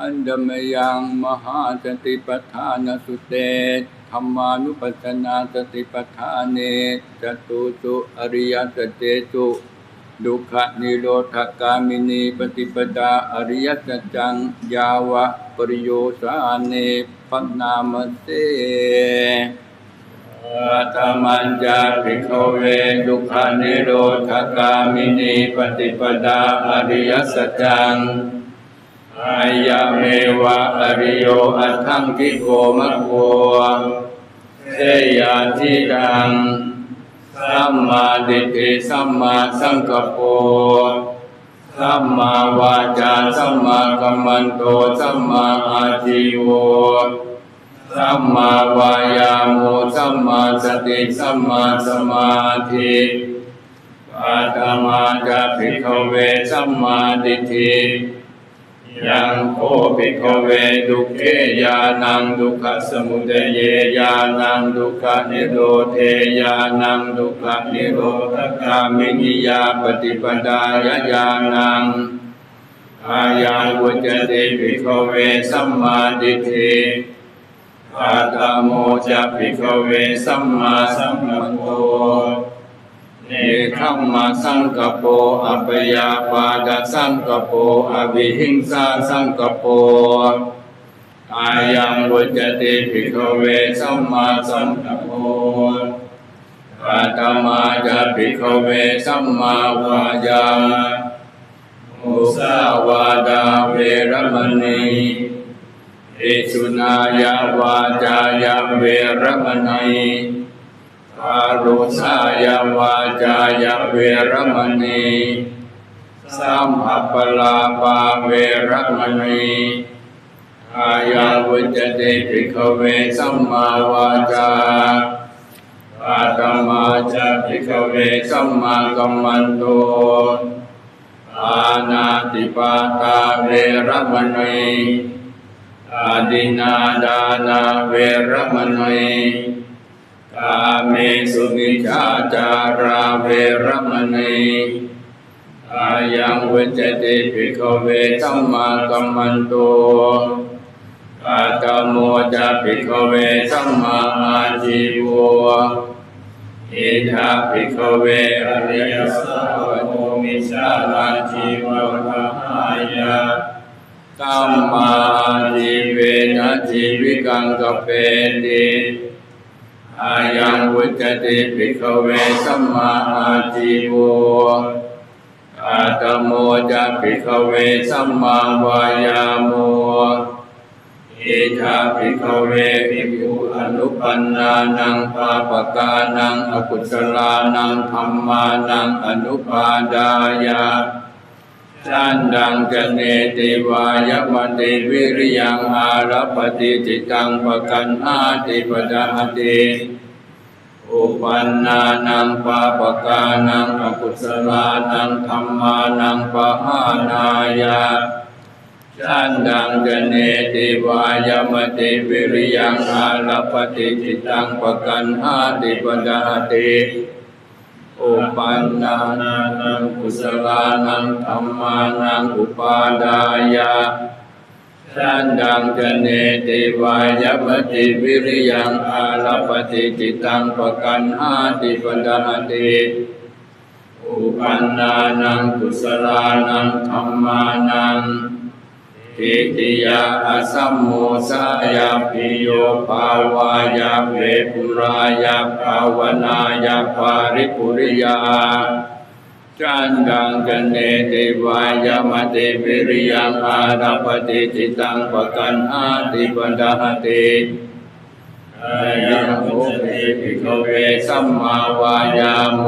อันดมยังมหาสติปัฏฐานสุเตธรรมานุปัสสนาสติปัฏฐานเนจตุสุอริยสเจสุดุขนิโรธกามินีปฏิปดาอริยสัจจังยาวะปริโยสาเนปนนามเสอาตมันจะภิกขเวทุขานิโรธกามินีปฏิปดาอริยสัจจัง อายะเมวะอริโยอัตถังคิโกมะโกเทยาทิดัง สัมมาดิฏฐิสัมมาสังกปโปสัมมาวาจาสัมมากัมมันโตสัมมาอาชีโวสัมมาวายาโมสัมมาสติสัมมาสมาธิปัตมาจะภิกขเวสัมมาดิฏฐิ ยังโคภิกเวดุเขยานังดุขสมุทเยยานังดุขนิโรเทยานังดุขนิโรธกามินิยาปฏิปดายยานังอายังวุจติภิกเวสัมมาดิฏฐิอาตโมจะภิกเวสัมมาสัมพุทโธ เนคัมมาสังกปโปอัปยาปาดสังกปอวิหิงสาสังกปอายังวุจติภิกขเวสัมมาสัมพุทโธอาตมาจะภิกขเวสัมมาวายามุสาวาดาเวรมณีอิสุนายาวาจายเวรมณี อารุสายาวาจายาเวรมณีสัมภปลาปาเวรมณีอายังวุจเติภิกขเวสัมมาวาจาอาตมาจะภิกขเวสัมมากัมมันโตอานาติปาตาเวรมณีอาดินาดานาเวรมณี กาเมสุมิชาจาราเวรมณีอายังเวจติภิกขเวสัมมากัมมันโตอาตโมจะภิกขเวสัมมาอาชีโวอิทาภิกขเวอริยสัพพโมมิชาลาชีวะธรรมายาตัมมาจีเวนะชีวิกังกเปติ อายังวุจติภิกขเวสัมมาอาจีโวอาตโมจะภิกขเวสัมมาวายาโมอิทาภิกขเวภิกขุอนุปันนานังปาปกานังอกุศลานังธรรมานังอนุปาดายา สันดังจเนติวายมติวิริยังอารัปติจิตังปะกันอาติปดาติอุปันนานังปาปกานังอกุศลานังธรรมานังปะหานายาสันดังจเนติวายมติวิริยังอารัปติจิตังปะกันอาติปดาติ อุปันนานังกุศลานังธรรมานังอุปาดายาสันดังจเนติวายมติวิริยังอาลปติจิตังปกันหาติปดาติอุปันนานังกุศลานังธรรมานัง ทิติยาสัมโมสายาปิโยภาวายาเวปุรายาภาวนายาภาริปุริยาจันดังกันเนติวายามติวิริยังอาราปติจิตังปกันอาติปันดาติอายังโมติภิกเวสัมมาวายาโม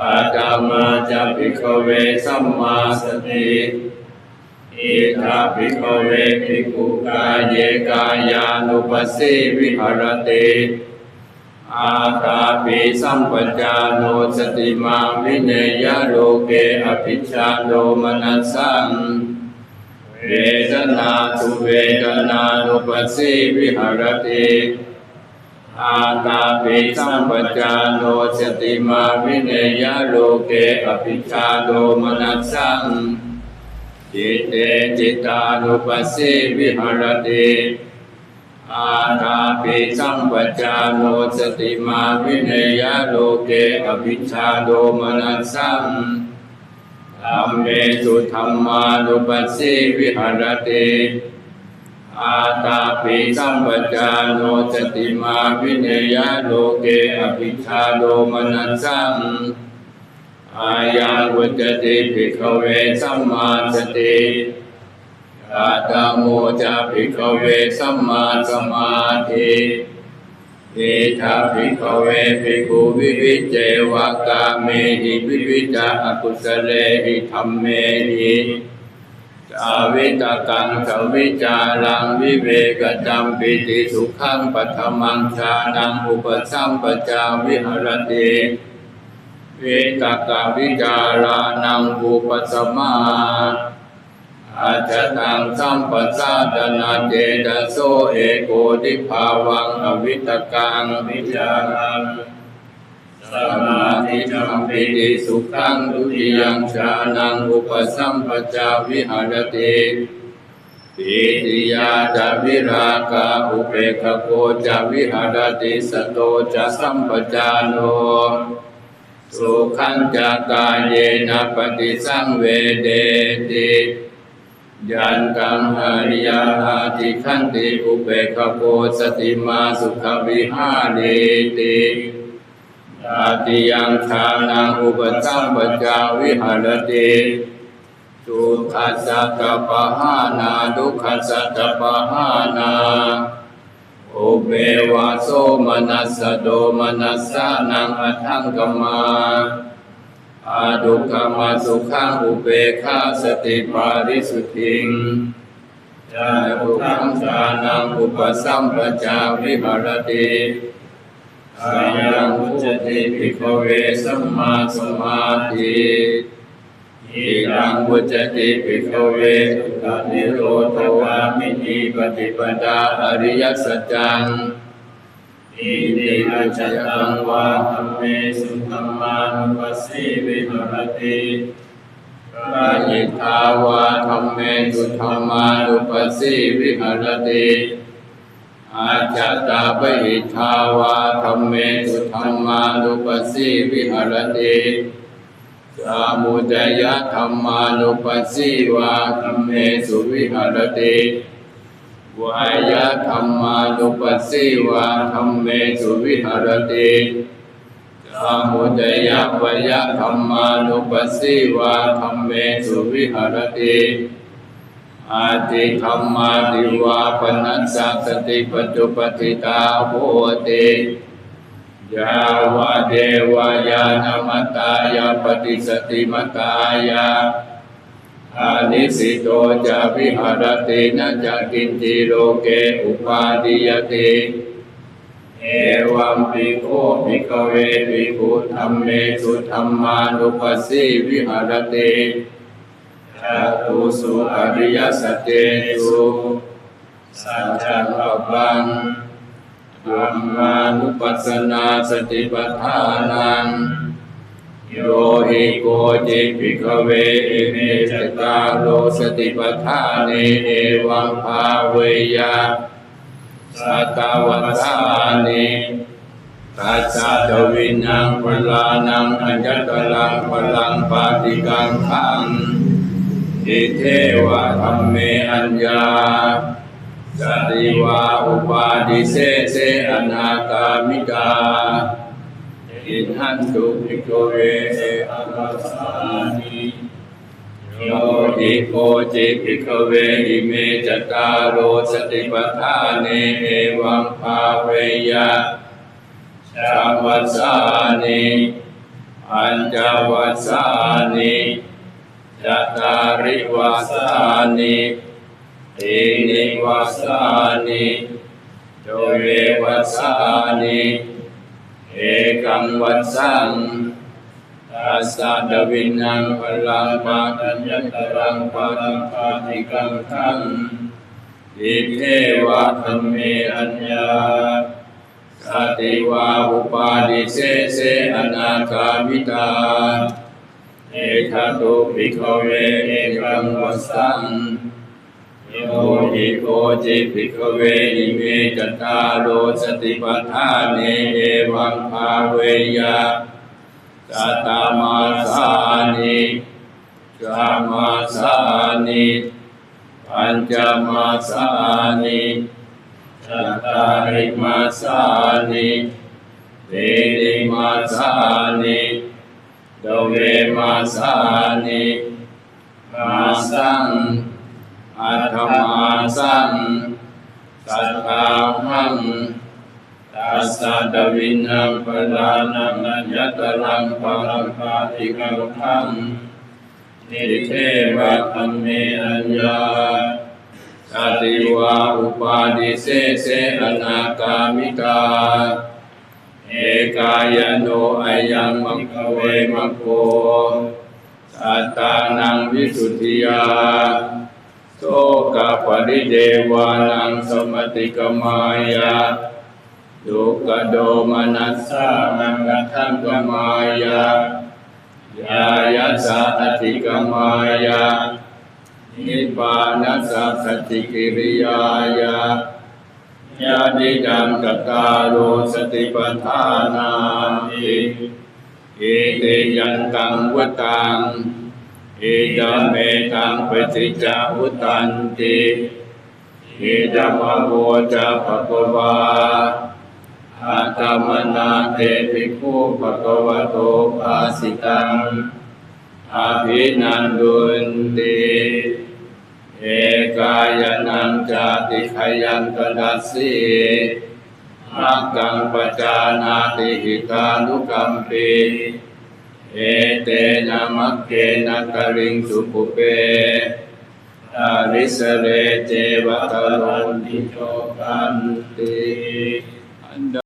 อาตามาจะภิกเวสัมมาสติ อิทาภิกขเวภิกขุกายเยกายานุปัสสิวิหรติอาตาปิสัมปจาโนสติมาวิเนยโลเกอภิชาโนมนัสสังเวทนาทุเวทนานุปัสสิวิหรติอาตาปิสัมปจาโนสติมาวิเนยโลเกอภิชาโนมนัสสัง จิตเตจิตานุปัสสิวิหารติอาตาปิสัมปจาโนสติมาวิเนยโลเกอภิชาโดมนัสสังธรรมเมสุธรรมานุปัสสิวิหารติอาตาปิสัมปจาโนสติมาวิเนยโลเกอภิชาโดมนัสสัง อายังวุจติภิกขเวสัมมาสติอาตโมจะภิกขเวสัมมาสมาธิเอทาภิกขเวภิกขุวิวิจเจวกาเมหิวิวิจาอกุสเลหิธรรมเมหิจาวิตกังสวิจารังวิเวกจัมปิติสุขังปัทมังชานังอุปสัมปจาวิหรติ เวตกาวิจารานังภูปสมมาอาจตังสัมปสาดนาเจตโสเอโกติภาวังอวิตกังวิจารังสมาธิธรรมปิติสุขังทุติยังชานังอุปสัมปจาวิหารติปิติยาจาวิราคาอุเปกโกจาวิหารติสโตจะสัมปจาโน สุขังจากายเยนะปฏิสังเวเดติยันตังหาริยาติขันติอุเบกขโปสติมาสุขวิหาเรติอาติยังชานังอุปสัมปจาวิหารติสุขัสสะตปะหานาดุขัสสะตปะหานา อุเบวาโสมนัสโดมนัสสะนังอัทังกมาอาดุกามาสุขังอุเบคาสติปาริสุทธิงจาตุขังสานังอุปสัมปจาวิหารติอายังุจติภิกขเวสัมมาสมาธิ อิรังพุจติภิกขเวสุขนิโรธวามินิปฏิปดาอริยสัจจังอิติปัจจตังวาธรรมเมสุธรรมานุปัสสิวิหรติกายิทาวาธรรมเมสุธรรมานุปัสสิวิหรติอาจตตาปหิทาวาธรรมเมสุธรรมานุปัสสิวิหรติ สามุจยธรรมานุปัสสิวาธรรมเมสุวิหารติวายะธรรมานุปัสสิวาธรรมเมสุวิหารติสามุจยะวยะธรรมานุปัสสิวาธรรมเมสุวิหารติอาติธรรมาติวาปนัสสะสติปัจจุปฏิตาโหติ ยาวะเดวายานมตายาปฏิสติมตายาอานิสิโตจะวิหารตินะจะกินจิโลเกอุปาดิยติเอวัมปิโคภิกเวภิกขุธรรมเมสุธรรมานุปัสสิวิหารติจตุสุอริยสัจเจสุสัจจังปปัง รรมานุปัสสนาสติปัฏฐานังโยหิโกจิภิกขเวเมจตาโลสติปัฏฐาเนเอวังภาเวยาสัตวัฏฐานิตัสสะทวินังพลานังอัญญตลังพลังปาติกังขังอิเทวะธรรมเมอัญญา สติวาอุปาดิเสเสอนาคามิกาอินหันตุภิกเวอัปสสานิโยติโกจิภิกเวอิเมจตารโลสติปัฏฐาเนเอวังภาเวยะชาวัสสานิอัญจวัสสานิจตาริวัสานิ ตินิวัสานิโดเววัสานิเอกังวัสสังตัสสะดวินังพลังปาตัญญตรังปาตังปาติกังขังอิเทวะธรรมเมอัญญาสติวาอุปาดิเสเสอนาคามิตาเอเอคะตุภิกขเวเอกังวัสสัง โยหิโกจิภิกขเวอิเมจตตาโลสติปัฏฐานเนเอวังภาเวยาสัตตามาสานิจามาสานิปัญจมาสานิจัตตาริมาสานิเตติมาสานิโดเวมาสานิมาสัง อัตมาสังสัทธาหังตัสสะดวินังปะลานังนัญญตรังปะรังปาติกังขังนิเทวะธรรมเมอัญญาสติวาอุปาดิเสเสอนาคามิกา เอกายโนอายังมัคคะเวมัคโคสัตตานังวิสุทธิยา โสกปริเดวานังสมติกมายาดุกโดมนัสสานังกัทังกมายายายาสาอธิกมายานิพพานัสสะสติกิริยายายาดิดังกตาโลสติปัฏฐานาอิเอเตยันตังวตัง อดาเมตังปฏิจจาวุตันติเอดามะโวจะภะคะวาอาตมนาเตภิกขุภะคะวะโตภาสิตังอาภินันดุนติเอกายนังจาติขยังกดัสสีมักกังปจานาติหิตานุกัมปี เอเตนะมักเกนะกริงสุปุเปตาริสเรเจวะตาลอนติโชกันติ